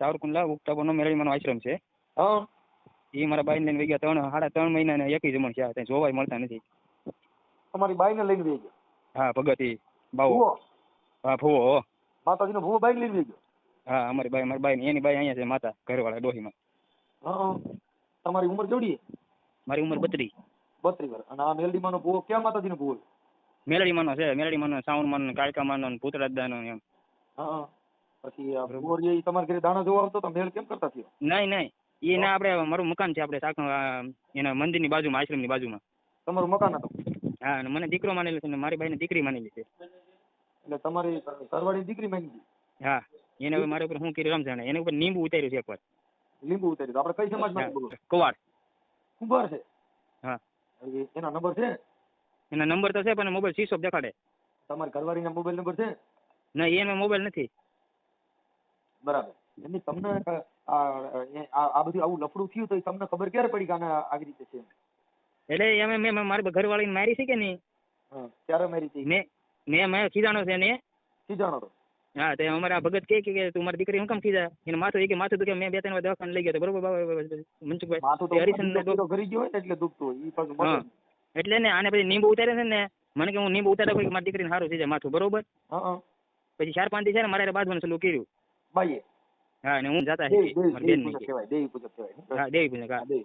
સાવરકુંડલા ઉક્તાપોનો મેળવીમાનો આશ્રમ છે. હા. એ મારા બાઈને લઈને વહી ગયા. ત્રણ સાડા ત્રણ મહિના ને એકી જમણ છે ત્યાં જોવાય મળતા નથી. તમારી બાઈને લઈને વહી ગયો? હા ભગત બાવો. હા હો. માતાજીનો ભૂવો બાઈને લઈને વહી ગયો? હા અમારી બાઈ મારી બાઈ એની બાઈ અહીંયા છે માતા ઘરવાળા ડોહીમાં. હા તમારી ઉંમર કેવડી મારી ઉંમર બત્રીસ. બત્રીસ વર્ષ. અને આ મેલડીમાંનો ભૂવો ક્યાં માતાજીનો ભૂવો છે? મેલડીમાંનો છે મેલડીમાંનો સાવણમાંનો કાળકામાંનો ને ભૂતરાજદાનો નો એમ હા. પછી આ ભૂવો ઈ તમારા ઘરે દાણા જોવા આવતો તો મેળ કેમ કરતા થયો? નહીં નહીં. એ ના આપણે મારું મકાન છે આપણે સાકણ આ એના મંદિરની બાજુમાં આશ્રમની બાજુમાં. તમારું મકાન હતું? હા અને મને દીકરો માનેલો છે ને મારી બાઈને દીકરી માનેલી છે. એટલે તમારી સરવાળી દીકરી માંગી હા. એને હવે મારા ઉપર શું કર્યું રમજાણે એના ઉપર લીંબુ ઉતાર્યું છે એકવાર. લીંબુ ઉતારી તો? આપણે કઈ સમાજમાં બોલો કુવાડ. કુંભાર છે? હા. એના નંબર છે? એના નંબર તો છે પણ મોબાઈલ સ્વિચ ઓફ દેખાડે. તમારી ઘરવાળીના મોબાઈલ નંબર છે? ના એનો મોબાઈલ નથી. બરાબર. એટલે તમને આ બધું આવું લફડું થયું તો તમને ખબર ક્યારે પડી કે આને આવી રીતે છે એટલે એમ મેં મારી ઘરવાળીને મારી છે કે નહીં? ક્યારે મારી હતી. મેં મેં મેં ખીજાણો છે ને? ખીજાણો હા તે અમારા ભગત કે કે તું મારી દીકરી હું કેમ ખીજા? એને માથું કે માથું દુખે મેં બે ત્રણ વાર દવાખાને લઈ ગયો તો બરોબર બાબા મનસુખભાઈ માથું તો હરીશન ઘરી ગયો હોય એટલે દુખતું હોય ઈ પાછું એટલે ને આને પછી નીંબુ ઉતારે છે ને મને કે હું નીંબુ ઉતારે કોઈ મારી દીકરીને સારું થઈ જાય માથું બરોબર? પછી ચાર પાંચ દિવસ છે ને મારે બાંધવાનું સલું કર્યું. બાઈએ. હા અને હું જાતા દેવી દેવી મારી બેન દેવી પૂજક કહેવાય દેવી પૂજક કહેવાય હા દેવી પૂજક હા હા,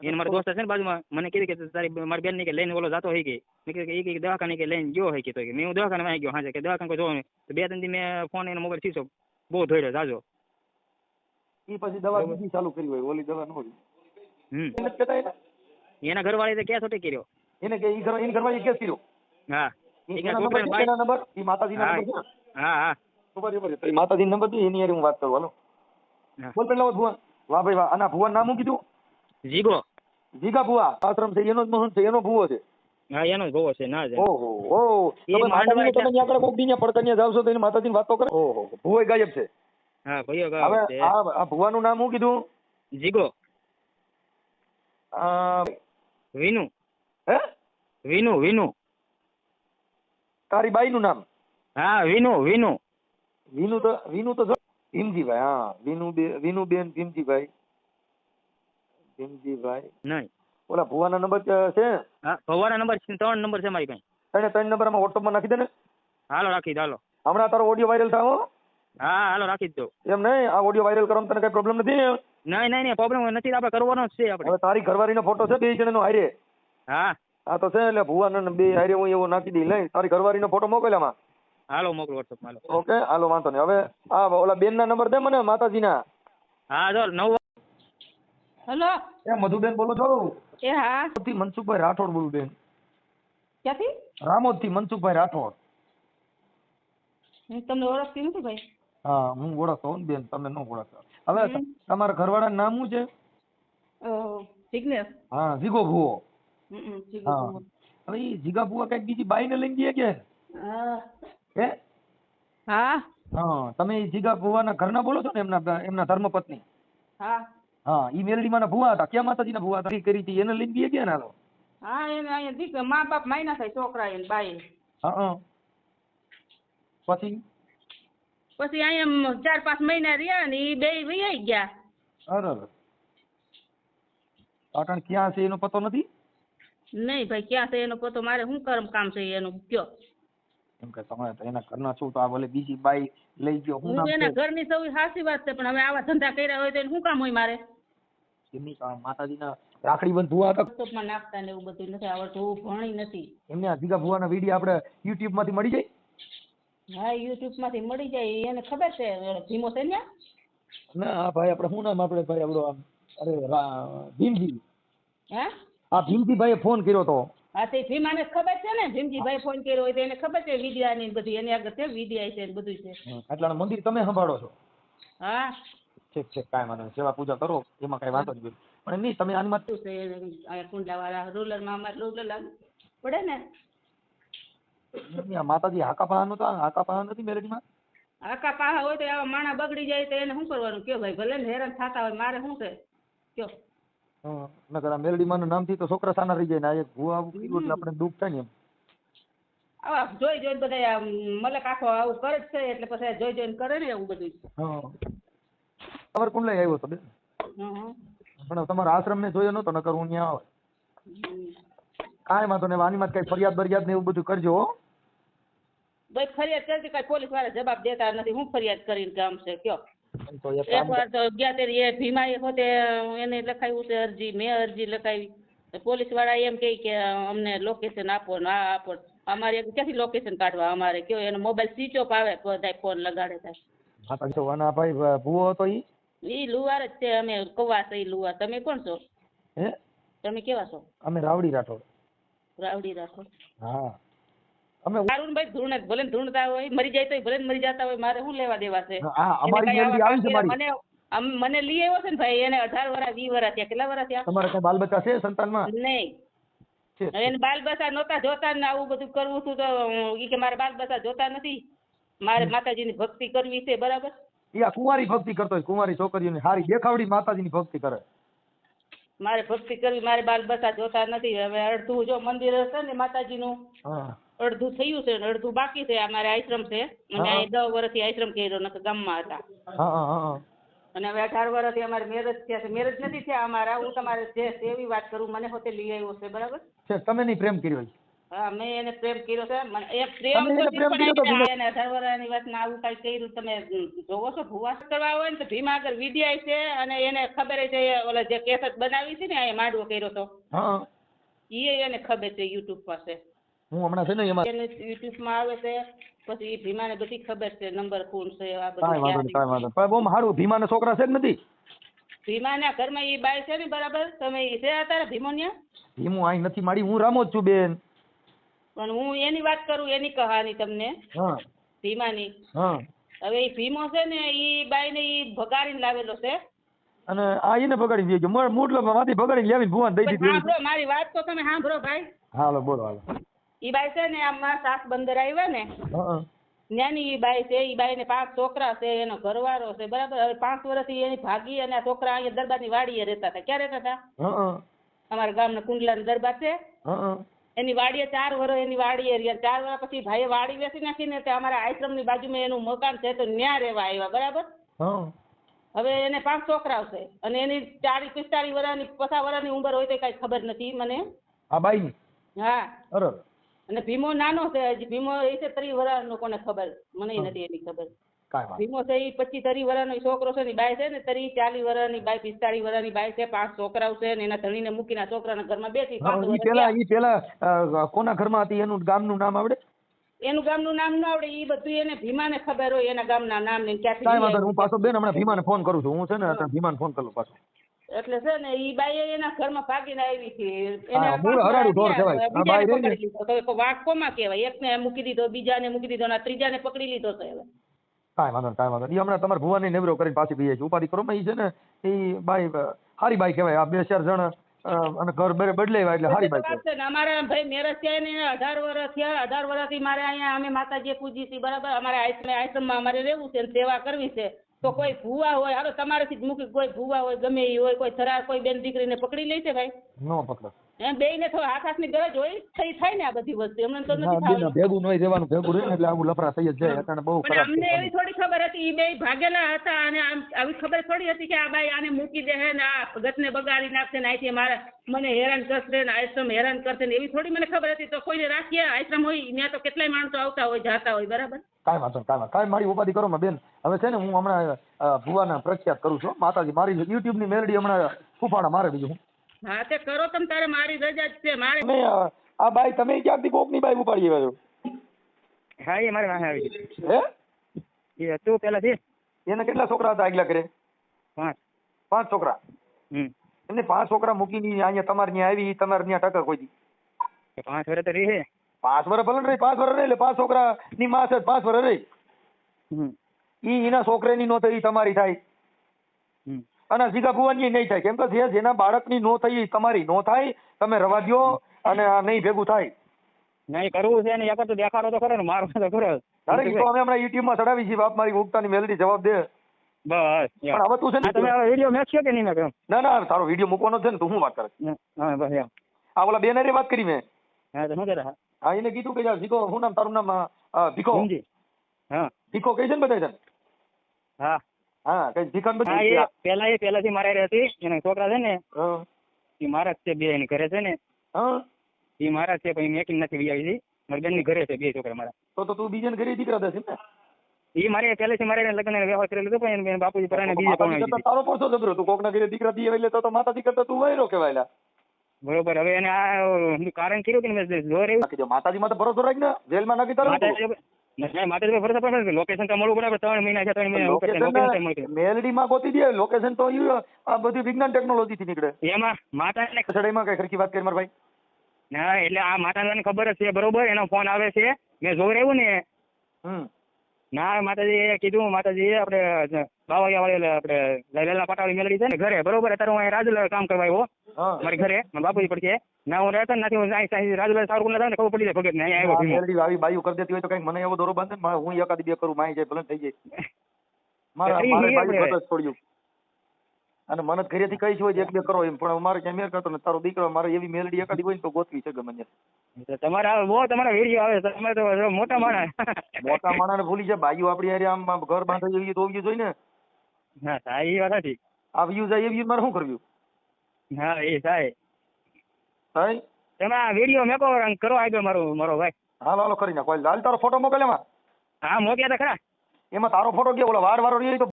એને મારા દોસ્ત છે ને બાજુમાં મને કીધું કે તારી મારી બેન ને કે લઈને ઓલો જતો હોય કે. મેં કીધું કે કે દવાખાને કે લઈને ગયો હોય કે તો કે. મેં હું દવાખાને આવી ગયો હાજર કે દવાખાને કોઈ જોવો નહીં. તો બે ત્રણ દી મેં ફોન એનો મોબાઈલ શીશો બહુ ધોર્યો જાજો. એ પછી દવા બીજી ચાલુ કરી હોય ઓલી દવા ન હોય. હમ. એને જ કહેતા એને? એના ઘરવાળી તો ક્યાં છોટે કર્યો. એને કે ઈ ઘર એની ઘરવાળી કેસ કર્યો? હા. એના નંબર ઈ માતાજીના નંબર હા હા. તો ઈ નંબર દે એની હારે હું વાત કરું. હાલો. બોલ પેલા ભુવા. વાહ ભાઈ વાહ. આના ભુવા નામ હું કીધું? જીગો. જીગા ભુવા. આશ્રમ છે એનો જ મોહન છે એનો ભુવો છે. હા એનો જ ભુવો છે ના જ ઓહો ઓહો. તમે માંડવા તમે ત્યાં આગળ કોક દી ત્યાં પડકનિયા જાવ છો તો એની માતાજીની વાતો કરે. ઓહો ભુવો ગાયબ છે. હા ભાઈઓ ગાયબ છે. આ આ ભુવાનું નામ હું કીધું? જીગો. આ, વિનુ. હે? વિનુ વિનુ. તારી બાઈ નું નામ. હા વિનુ વિનુ. વિનુ તો વિનુ તો ભીમજીભાઈ હા વિનુ બે વિનુબેન ભીમજીભાઈ. ભીમજીભાઈ. નહીં. ઓલા ભુવાના નંબર છે હા ભુવાના નંબર છે ત્રણ નંબર છે મારી પાસે. એને ત્રણ નંબરમાં વોટ્સઅપમાં નાખી દે ને. હાલો રાખી દો હાલો. હમણાં તારો ઓડિયો વાયરલ થાવો હા. હાલો રાખી દો. એમ નહીં આ ઓડિયો વાયરલ કરવામાં તને કઈ પ્રોબ્લેમ નથી ને નહીં નહીં નહીં પ્રોબ્લેમ નથી આપણે કરવાનો જ છે આપણે. હવે તારી ઘરવાળીનો ફોટો છે બે જણાનો હારે. હા. આ તો છે એટલે ભુવાના બે હારે હું એવો નાખી દઈ લઈ તારી ઘરવાળીનો ફોટો મોકલ આમાં. હાલો મોકલો માં હાલો. ઓકે હાલો વાંધો નહીં. હવે આ ઓલા બેનના નંબર દે મને માતાજીના. હા જો નવ. હેલો? એ મધુબેન બોલો છો. એ હા. રામોદથી મનસુખભાઈ રાઠોડ બોલું બેન. ક્યાંથી? રામોદથી મનસુખભાઈ રાઠોડ. હું તમને ઓળખતી નથી ભાઈ? હા હું ઓળખતો ને બેન તમે ન ઓળખતા. હવે તમારા ઘરવાળા નામ શું છે? અ, જિગ્નેશ. હા જીગો ભુવો. હા. હવે જીગા ભુવા કંઈક બીજી બાઈ ને લઈને ગયા કે? હા. હે? હા. હા તમે જીગા ભુવાના ઘરના બોલો છો ને એમના એમના ધર્મપત્ની? હા. હા ઈ મેલડીમાંના ભુવા હતા ક્યાં માતાજીના ભુવા હતા? કરી હતી એને લઈને બી ગયા ને હાલો? હા એને અહીંયા દીકરા મા બાપ માયના થાય છોકરા એને બાઈ હા હા. પછી? પછી અહીંયા ચાર પાંચ મહિના રહ્યા ને એ બે વૈયા ગયા. અરે. પાટણ ક્યાં છે એનો પતો નથી? નહીં ભાઈ ક્યાં છે એનો પતો? મારે શું કરમ કામ છે એનું? કયો? કેમ કે તમે તો એના ઘરના છો તો આ ભલે બીજી બાઈ લઈ ગયો હું એના ઘરની સૌ સાચી વાત છે પણ હવે આવા ધંધા કર્યા હોય તો શું કામ હોય મારે? એમની માતાજીના રાખડી બંધ ભુવા હતા વોટ્સઅપમાં નાખતા ને એવું બધું નથી આવડતું ભણી નથી. એમને જીગા ભુવાના વીડિયો આપણે યુટ્યુબમાંથી મળી જાય? હા યુટ્યુબમાંથી મળી જાય એને ખબર છે ભીમો છે ને ના ભાઈ આપણે શું નામ આપણે ભાઈ આપણો અરે ભીમજી. હે? આ ભીમજીભાઈએ ફોન કર્યો તો. હા તે ભીમાને ખબર છે ને? ભીમજીભાઈ ફોન કર્યો હોય તો એને ખબર છે વિદ્યા ની બધી એની આગળ છે વિદ્યા છે ને બધું છે. એટલે મંદિર તમે સંભાળો છો? હા. ઠીક છે કાંઈ વાંધો નહીં. સેવા પૂજા કરો એમાં કાંઈ વાંધો નહીં. પણ નહીં તમે આની માટે શું છે અહીંયા કુંડલા વાળા રૂલરમાં અમારે રૂલર લાગુ? પડે ને? માતાજી હાકા પાહા તો હાકા પાહા નથી મેલેડીમાં આકા પાહા હોય તો આવા માણા બગડી જાય તો એને શું કરવાનું? કયો ભાઈ ભલે ને હેરાન થતા હોય મારે શું છે? કયો? હં નકર આ મેલડીમાંનું નામથી તો છોકરા સાના રહી જાય ને આ એક ભૂવા આવું કર્યું એટલે આપણે દુઃખ થાય ને એમ. આવા જોઈ જોઈને બધા આમ મલક આખો આવું કરે જ છે એટલે પછી જોઈ જોઈને કરે ને એવું બધું. હા. તમારે કુંડલે આવ્યો હતો બેન. પણ તમારા આશ્રમ ને જોયો નતો નકર હું ત્યાં આવે. હમ. કાંઈ વાંધો નહીં વાની માં કઈ ફરિયાદ બરિયાદ ને એવું બધું કરજો હો. ભાઈ ફરિયાદ કરતી કઈ પોલીસવાળા જવાબ દેતા નથી. હું ફરિયાદ કરીને કામ છે કયો? તો એક વાર તો અગિયાર એ ભીમા હોતે એને લખાવ્યું છે અરજી મેં અરજી લખાવી. પોલીસવાળા એમ કહે કે અમને લોકેશન આપો ને આ આપો. અમારે ક્યાંથી લોકેશન કાઢવા? અમારે કયો? એનો મોબાઈલ સ્વિચ ઓફ આવે બધા ફોન લગાડે થાય હા તો વાના ભાઈ ભૂવો હતો ઈ? ઈ લુવાર જ છે અમે કવા છે લુવાર તમે કોણ છો? હે? તમે કેવા છો? અમે રાવડી રાઠોડ. રાવડી રાઠોડ. હા. અમે સારું ધૂણ ભલે ધૂણતા હોય મરી જાય તો ભલે મરી જતા હોય મારે શું લેવા દેવા છે? એને મેલડી કાંઈ આવી છે આવા મારી. મને મને લઈ આવ્યો છે ને ભાઈ એને અઢાર વર્ષ વીસ વર્ષ થયા કેટલા વર્ષ થયા? તમારે કઈ બાલ બચ્ચા છે સંતાનમાં? નહીં. એને બાલ બસા નહોતા જોતા ને આવું બધું કરવું હતું તો ઈ કે મારે બાલ બચ્ચા જોતા નથી. મારે માતાજીની ભક્તિ કરવી છે બરાબર? કુમારી કુંવારી ભક્તિ કરતો હોય કુંવારી છોકરીઓની હારી દેખાવડી માતાજીની ભક્તિ કરે. મારે ભક્તિ કરવી મારે બાલ બસા જોતા નથી. હવે અડધું જો મંદિર હશે ને માતાજીનું અડધું થયું છે ને અડધું બાકી છે. અમારે આશ્રમ છે. અને. અહીં દસ વર્ષથી આશ્રમ કર્યો નકર ગામમાં હતા. અને હવે અઢાર વર્ષથી અમારે મેરેજ થયા છે. મેરેજ નથી થયા અમારા. હું તમારે જે એવી વાત કરું મને હોતે લઈ આવ્યો છે. બરાબર? તમે નહીં પ્રેમ કર્યો છે. હા મેં એને પ્રેમ કર્યો છે. મને એ પ્રેમ એને ભીમા? એને અઢાર વર્ષની વાતમાં આવું કાંઈ કર્યું તમે જોવો છો ભૂવા કરવા હોય ને તો ભીમા આગળ વિદ્યા છે અને એને ખબર છે ઓલા જે કેસેટ બનાવી છે ને એ માંડવો કર્યો તો. હા. એ એને ખબર છે યુટ્યુબ પાસે. હું હમણાં છે ને એમાં એને યુટ્યુબમાં આવે છે પછી એ ભીમાને બધી ખબર છે નંબર કોણ છે આ કાંઈ વાંધો બધું નહીં કાંઈ વાંધો પણ બહુ સારું ભીમાના છોકરા છે કે નથી? ભીમાના ઘરમાં એ બાઈ છે ને બરાબર? તમે ઈ છે અત્યારે ભીમોનિયા ભીમું અહીં નથી માડી હું રામો જ છું બેન. પણ હું એની વાત કરું એની કહાની તમને. ભીમાની. હવે એ ભીમો છે ને એ બાઈને એ ભગાડીને લાવેલો છે. અને આ એને બગાડી દેજો મૂડલો માંથી બગાડીને લેવીને ભુવાને દઈ દીધી સાંભળો મારી વાત તો તમે સાંભળો ભાઈ. હાલો બોલો હાલો. ઈ બાઈ છે ને આમાં સાસ બંદર આવ્યા ને નાની એ બાઈ છે ઈ બાઈને પાંચ છોકરા છે એનો ઘરવાળો છે બરાબર? હવે પાંચ વર્ષથી એની ભાગી અને આ છોકરા અહીંયા દરબારની વાડીએ રહેતા હતા. ક્યાં રહેતા હતા? અમારા ગામના કુંડલા દરબાર છે. એની વાડીએ ચાર વર્ષ એની વાડીએ રહ્યા. ચાર વર્ષ પછી ભાઈએ વાડી વેચી નાખીને તે અમારા આશ્રમની બાજુમાં એનું મકાન છે તો ન્યા રહેવા આવ્યા બરાબર? હવે એને પાંચ છોકરાઓ છે અને એની ચાલીસ પિસ્તાળીસ વર્ષની પચાસ વર્ષની ઉંમર હોય તો કાંઈ ખબર નથી મને. આ બાઈ? હા. અરે અને ભીમો નાનો છે હજી ભીમો એ છે ત્રીસ વર્ષનો કોને ખબર? મને નથી એની ખબર. ભીમો છે એ પચીસ ત્રીસ વર્ષનો છોકરો છે ને ઈ છે ને ત્રીસ ચાલીસ વર્ષની બાય પિસ્તાળીસ વર્ષની બાઈ છે પાંચ છોકરાઓ છે ને એના ધણીને મૂકીને છોકરાના ઘરમાં બેઠી પાંચ પેલા થયા. પેલા કોના ઘરમાં હતી એનું ગામનું નામ આવડે એનું ગામનું નામ ન આવડે એ બધું એને ભીમાને ખબર હોય એના ગામના નામ ને ક્યાંથી. હું પાછો બેન હમણાં ભીમાને ફોન કરું છું હું છે ને ભીમા ભીમાને ફોન કરું પાછો એટલે છે ને ઈ બાઈ એના ઘરમાં ભાગીને આવી હતી એને મૂળ હરાડું ઢોર કહેવાય. આ બાઈ રહી ને. વાઘ કોમાં કહેવાય એકને મૂકી દીધો બીજાને મૂકી દીધો અને ત્રીજાને પકડી લીધો તો હવે કાંઈ વાંધો નહીં, કાંઈ વાંધો નહીં. હમણાં તમારા ભુવાની નેવરો કરીને પાછી પીએ છીએ ઉપાધિ કરો એ છે ને એ બાઈ સારી બાઈ કહેવાય. આ બે ચાર જણ અને ઘર બરે બદલાવ્યા એટલે સારી બાઈ અમારે ભાઈ મેરેજ થયા ને અઢાર વર્ષ થયા. અઢાર વર્ષથી મારે અહીંયા અમે માતાજી પૂજી છીએ બરાબર? અમારે આશ્રમ આશ્રમમાં અમારે રહેવું છે ને સેવા કરવી છે. તો કોઈ ભૂવા હોય હાલો તમારાથી જ મૂકી કોઈ ભૂવા હોય ગમે એ હોય કોઈ થરા કોઈ બેન દીકરીને પકડી લે છે ભાઈ? નો પકડો. એમ બેયને તો હાથ હાથની ગરજ હોય થઈ થાય ને આ બધી વસ્તુ. એમને તો નથી થવાનું ભેગું નહીં રહેવાનું ભેગું રહે એટલે આવું લફરા થઈ જ જાય અત્યારે બહુ ખરાબ અમને એવી થોડી ખબર હતી ઈ બે ભાગેલા હતા અને આમ આવી ખબર થોડી હતી કે આ બાઈ આને મૂકી દે ને આ ભગતને બગાડી નાખશે ને અહીંથી મારે મને હેરાન કરશે ને આશ્રમ હેરાન કરશે ને એવી થોડી મને ખબર હતી. તો કોઈને રાખીએ આશ્રમ હોય ત્યાં તો કેટલાય માણસો આવતા હોય જાતા હોય બરાબર? કાંઈ વાંધો કાંઈ કાંઈ મારી ઉપાધિ કરો બેન. હવે છે ને હું હમણાં ભુવાના પ્રખ્યાત કરું છું માતાજી મારી યુટ્યુબની મેલડી હમણાં ફૂફાડા મારે બીજું હું. તે કરો તમ તારે મારી રજા જ છે મારે તમે આ બાઈ તમે ક્યાંકથી કોકની બાઈ ઉપાડી આવ્યા છો? હા એ મારી વાહે આવી હે? એ હતું પેલા થી એને કેટલા છોકરા હતા આગલા કરે પાંચ. પાંચ છોકરા? હમ. એમને પાંચ છોકરા મૂકીને અહીંયા તમારે ત્યાં આવી તમારે ત્યાં ટકા કોઈ દી. પાંચ વર્ષ તો રહી પાંચ વર્ષ ભલે રહી પાંચ વર્ષ રહી એટલે પાંચ છોકરા ની માં છે પાંચ વર્ષ રહી. હમ. ઈ એના છોકરાની નો થઈ ઈ તમારી થાય. અને જીગા ભુવનજી નહીં થાય. કેમ કે જે જેના બાળકની નો થઈ તમારી નો થાય તમે રવા દ્યો અને આ નહીં ભેગું થાય. નહીં કરવું છે ને એક તો દેખાડો તો ખરો ને મારો તો ખરો. અરે તો અમે હમણાં યુટ્યુબમાં ચડાવી છીએ બાપ મારી ઉગતાની મેલડી જવાબ દે. બસ પણ હવે તું છે ને તમે વીડિયો મેકશો કે નહીં મેં ના ના તારો વીડિયો મૂકવાનો છે ને તું શું વાત કરે હા બસ આ ઓલા બેન હારે વાત કરી મેં. હા તો શું કહેતા હા એને કીધું કે ભીખો શું નામ તારું નામ ભીખો? હા. ભીખો કહે છે ને બધા હા. હા કઈ ભીખન એ પેલા એ પહેલાથી મારા હતી એના છોકરા છે ને એ મારા જ છે બે એની ઘરે છે ને. એ મારા છે પછી મેકિંગ નથી વી આવી મારી બેનની ઘરે છે બે છોકરા મારા. તો તો તું બીજા ઘરે દીકરા દેશે ને? એ મારે પહેલેથી મારે લગ્ન વ્યવહાર કરેલો હતો પણ એને બાપુજી પરાને બીજે માતાજી કરતા તારો પોસો જબરો તું કોકના ઘરે દીકરા દીએ એટલે તો માતાજી કરતા તું વૈરો કહેવાયલા. બરોબર હવે એને આ કારણ કર્યું કે મેં જોર એવું નાખી દો માતાજીમાં તો ભરોસો રાખ ને જેલમાં નાખી તારો પડે લોકેશન તો મળવું પડે ત્રણ મહિના છે ત્રણ મહિના ઉપર લોકેશન ગોતી દે લોકેશન તો આ બધી વિજ્ઞાન ટેકનોલોજી થી નીકળે. એમાં માતાને સડાઈમાં કઈ ખરખી વાત કરી મારા ભાઈ? ના એટલે આ માતાને ખબર જ છે બરોબર? એનો ફોન આવે છે. મેં જોઈ રહ્યું ને. હમ. ના માતાજી કીધું માતાજી આપણે બાવાયા વાળી આપણે લાલા પટાવાળી મેલડી છે ને ઘરે બરોબર? અત્યારે હું અહીં રાજુલા કામ કરવા આવ્યો. મારી ઘરે મારા બાપુજી પડશે ના હું રહેતો નથી હું સાંઈ રાજુલા સારું કુલા ને ખબર પડી જાય ભગત ને અહીંયા આવ્યો મેલડી આવી બાયું કરી દેતી હોય તો કંઈક મને એવો દોરો બાંધે ને હું એકાદી બે કરું માય જાય ભલે થઈ જાય. મારા બાયું છોડ્યું. અને મને ઘરેથી કઈ હોય છે એક બે કરો એમ પણ મારે ક્યાં મેર કરતો ને તારો દીકરો મારે એવી મેલડી એકાદી હોય ને તો ગોતવી છે ગમે તમારા બહુ તમારા વીડિયો આવે તમે તો મોટા માણસ. મોટા માણસને ભૂલી જાય બાયું આપડી હારે આમ ઘર બાંધે જોઈએ તો જોઈએ ને. હા એ વાત હતી આ વ્યૂ જાય એ મારે શું કરવું? હા એ થાય. થાય તમે આ વીડિયો મેકો કરો આવ્યો મારો મારો ભાઈ. હાલો હાલો કરી નાખો. હાલ તારો ફોટો મોકલ એમાં. હા મોકલ્યા તો ખરા. એમાં તારો ફોટો ગયો ઓલો વાર વાળો રહ્યો એ તો